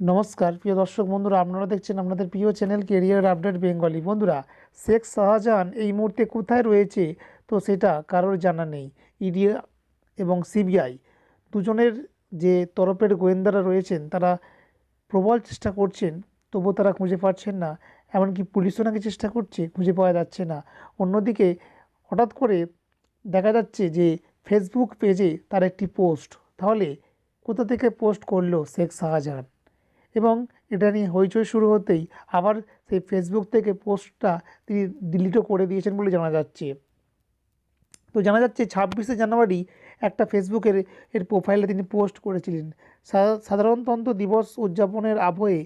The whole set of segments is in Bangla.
নমস্কার, প্রিয় দর্শক বন্ধুরা, আপনারা দেখছেন আপনাদের প্রিয় চ্যানেল কেরিয়ার আপডেট বেঙ্গলি বন্ধুরা, শেখ শাহজাহান এই মুহূর্তে কোথায় রয়েছে? তো সেটা কারোর জানা নেই। ইডি এবং সিবিআই দুজনের যে তরফের গোয়েন্দারা রয়েছেন, তারা প্রবল চেষ্টা করছেন, তবুও তারা খুঁজে পাচ্ছেন না। এমনকি পুলিশও নাকি চেষ্টা করছে, খুঁজে পাওয়া যাচ্ছে না। অন্যদিকে, হঠাৎ করে দেখা যাচ্ছে যে ফেসবুক পেজে তার একটি পোস্ট তাহলে কোথা থেকে পোস্ট করল শেখ শাহজাহান? এবং এটা নিয়ে হইচই শুরু হতেই আবার সেই ফেসবুক থেকে পোস্টটা তিনি ডিলিটও করে দিয়েছেন বলে জানা যাচ্ছে। তো জানা যাচ্ছে ছাব্বিশে জানুয়ারি একটা ফেসবুকের এর প্রোফাইলে তিনি পোস্ট করেছিলেন। সাধারণতন্ত্র দিবস উদযাপনের আবহে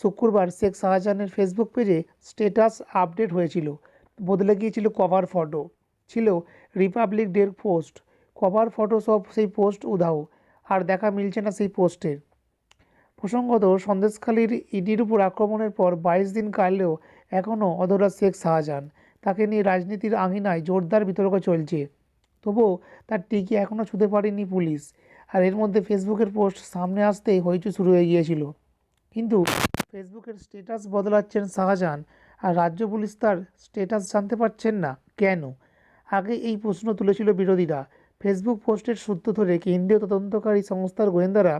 শুক্রবার শেখ শাহজাহানের ফেসবুক পেজে স্ট্যাটাস আপডেট হয়েছিল। বদলে গিয়েছিল কভার ফটো ছিল রিপাবলিক ডের পোস্ট কভার ফটো সব সেই পোস্ট উধাও। আর দেখা মিলছে না সেই পোস্টের প্রসঙ্গত, সন্দেশখালীর ইডির উপর আক্রমণের পর বাইশ দিন কাটলেও এখনও অধরা শেখ শাহজাহান। তাকে নিয়ে রাজনীতির আঙিনায় জোরদার বিতর্ক চলছে। তবুও তার টিকি এখনও ছুঁতে পারেনি পুলিশ। আর এর মধ্যে ফেসবুকের পোস্ট সামনে আসতেই হইচু শুরু হয়ে গিয়েছিল। কিন্তু ফেসবুকের স্টেটাস বদলাচ্ছেন শাহজাহান। আর রাজ্য পুলিশ তার স্টেটাস জানতে পারছেন না, কেন? আগে এই প্রশ্ন তুলেছিল বিরোধীরা। ফেসবুক পোস্টের সূত্র ধরে কেন্দ্রীয় তদন্তকারী সংস্থার গোয়েন্দারা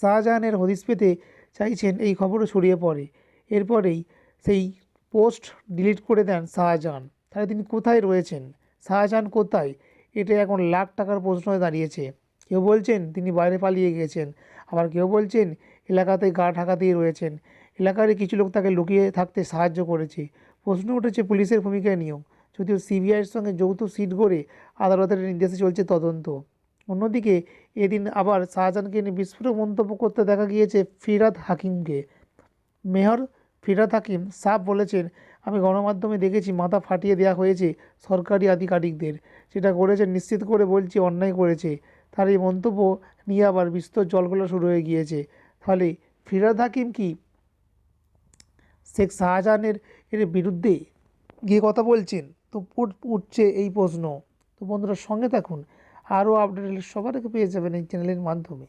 শাহজাহানের হদিস পেতে চাইছেন এই খবরও ছড়িয়ে পড়ে। এরপরেই সেই পোস্ট ডিলিট করে দেন শাহজাহান। তাহলে তিনি কোথায় রয়েছেন? শাহজাহান কোথায়? এটা এখন লাখ টাকার প্রশ্ন হয়ে দাঁড়িয়েছে। কেউ বলছেন তিনি বাইরে পালিয়ে গিয়েছেন। আবার কেউ বলছেন এলাকাতে গা ঢাকাতেই রয়েছেন। এলাকারই কিছু লোক তাকে লুকিয়ে থাকতে সাহায্য করেছে। প্রশ্ন উঠেছে পুলিশের ভূমিকা নিয়েও। যদিও সিবিআইয়ের সঙ্গে যৌথ সিট গড়ে আদালতের নির্দেশে চলছে তদন্ত। অন্যদিকে এদিন আবার শাহজাহানকে নিয়ে বিস্ফোরক মন্তব্য করতে দেখা গিয়েছে ফিরাদ হাকিমকে। মেহর ফিরাদ হাকিম সাফ বলেছেন, আমি গণমাধ্যমে দেখেছি, মাথা ফাটিয়ে দেওয়া হয়েছে সরকারি আধিকারিকদের। যেটা করেছে নিশ্চিত করে বলছি, অন্যায় করেছে। তার এই মন্তব্য নিয়ে আবার বিস্তর জলগোলা শুরু হয়ে গিয়েছে। তাহলে ফিরাদ হাকিম কি শেখ শাহজাহানের এর বিরুদ্ধে গিয়ে কথা বলছেন? তো উঠ- উঠছে এই প্রশ্ন। তো বন্ধুরা সঙ্গে থাকুন। আরও আপডেট সবার পেয়ে যাবেন এই চ্যানেলের মাধ্যমে।